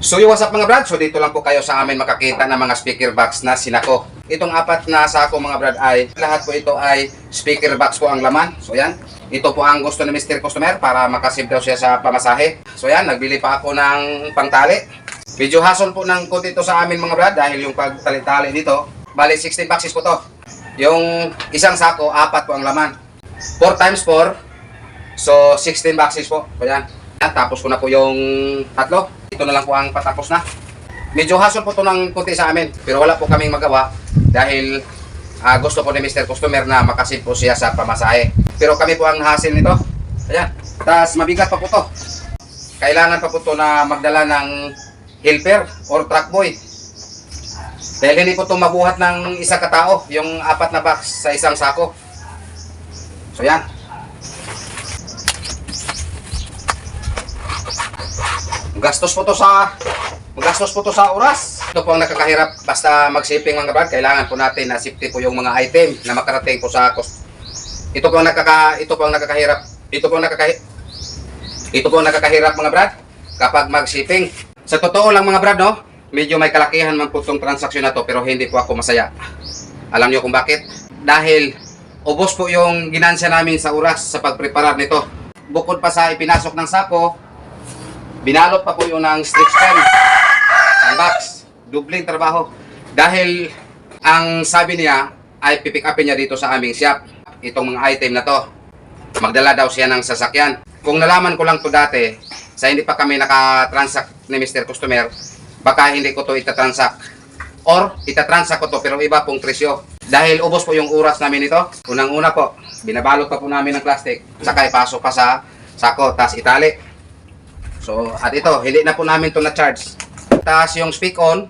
So yung what's up mga brad, so dito lang po kayo sa amin makakita ng mga speaker box na sinako. Itong apat na sako mga brad ay, lahat po ito ay speaker box po ang laman. So yan, ito po ang gusto ni Mr. Customer para makasave daw siya sa pamasahe. So yan, nagbili pa ako ng pangtali. Medyo hassle po ng konti ito sa amin mga brad dahil yung pagtali-tali dito, bali 16 boxes po to. Yung isang sako, apat po ang laman. 4 times 4, so 16 boxes po. So yan, yan tapos ko na po yung tatlo. Ito na lang po ang patapos na. Medyo hassle po to ng konti sa amin, pero wala po kaming magawa dahil ah, gusto po ni Mr. Customer na makasave po siya sa pamasahe. Pero kami po ang hassle nito. Ayan. Tapos mabigat pa po to. Kailangan pa po to na magdala ng helper or truck boy. Dahil hindi po to mabuhat ng isa katao, yung apat na box sa isang sako. So yan. Gastos po to sa Gastos po to sa oras. Ito po ang nakakahirap basta mag-shipping mga brad. Kailangan po natin na safety po yung mga item na makarating po sa cost. Ito po ang nakaka ito po ang nakakahirap. Ito po ang nakakahirap. Ito po ang nakakahirap mga brad kapag mag-shipping. Sa totoo lang mga brad no, medyo may kalakihan man po itong transaksyon na to pero hindi po ako masaya. Alam niyo kung bakit? Dahil ubos po yung ginansya namin sa oras sa pagpreparar nito. Bukod pa sa ipinasok ng sako, binalot pa po yung ng stretch pen ang box, dubling trabaho. Dahil ang sabi niya ay pipick upin niya dito sa aming shop. Itong mga item na to. Magdala daw siya ng sasakyan. Kung nalaman ko lang to dati, sa hindi pa kami nakatransact ni Mr. Customer, baka hindi ko to itatransact. Or itatransact ko to pero iba pong presyo. Dahil ubos po yung oras namin ito. Unang-una po, binabalot pa po namin ng plastic. Saka ipasok pa sa sako, tas itali. So, at ito, hindi na po namin to na-charge. Tapos yung speak on,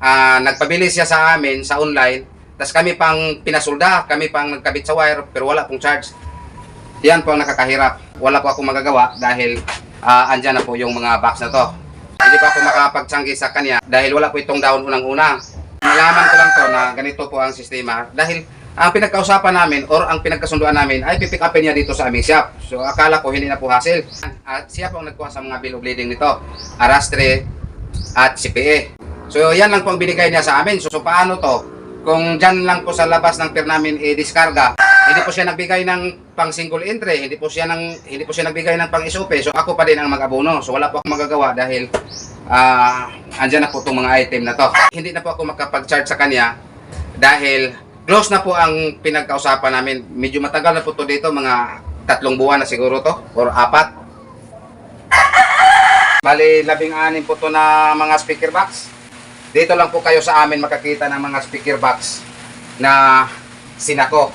ah, nagpabili siya sa amin sa online. Tapos kami pang pinasulda, kami pang nagkabit sa wire, pero wala pong charge. Yan po ang nakakahirap. Wala po akong magagawa dahil ah, andyan na po yung mga box na to. Hindi pa ako makapagtsanggi sa kanya dahil wala po itong down unang-una. Nalaman ko lang to na ganito po ang sistema dahil ang pinagkausapan namin or ang pinagkasunduan namin ay pipick upin niya dito sa aming shop. So akala ko hindi na po hassle. At siya po ang nagkuha sa mga bill of lading nito. Arastre at CPA. So yan lang po ang binigay niya sa amin. So, so paano to? Kung dyan lang po sa labas ng pier namin i-discarga, hindi po siya nagbigay ng pang single entry, hindi po siya ng hindi po siya nagbigay ng pang SOP. So ako pa din ang mag-abono. So wala po akong magagawa dahil ah andyan na po itong mga item na to. Hindi na po ako makapag-charge sa kanya dahil close na po ang pinagkausapan namin. Medyo matagal na po to dito, mga tatlong buwan na siguro to or apat. Bali, labing anim po to na mga speaker box. Dito lang po kayo sa amin makakita ng mga speaker box na sinako.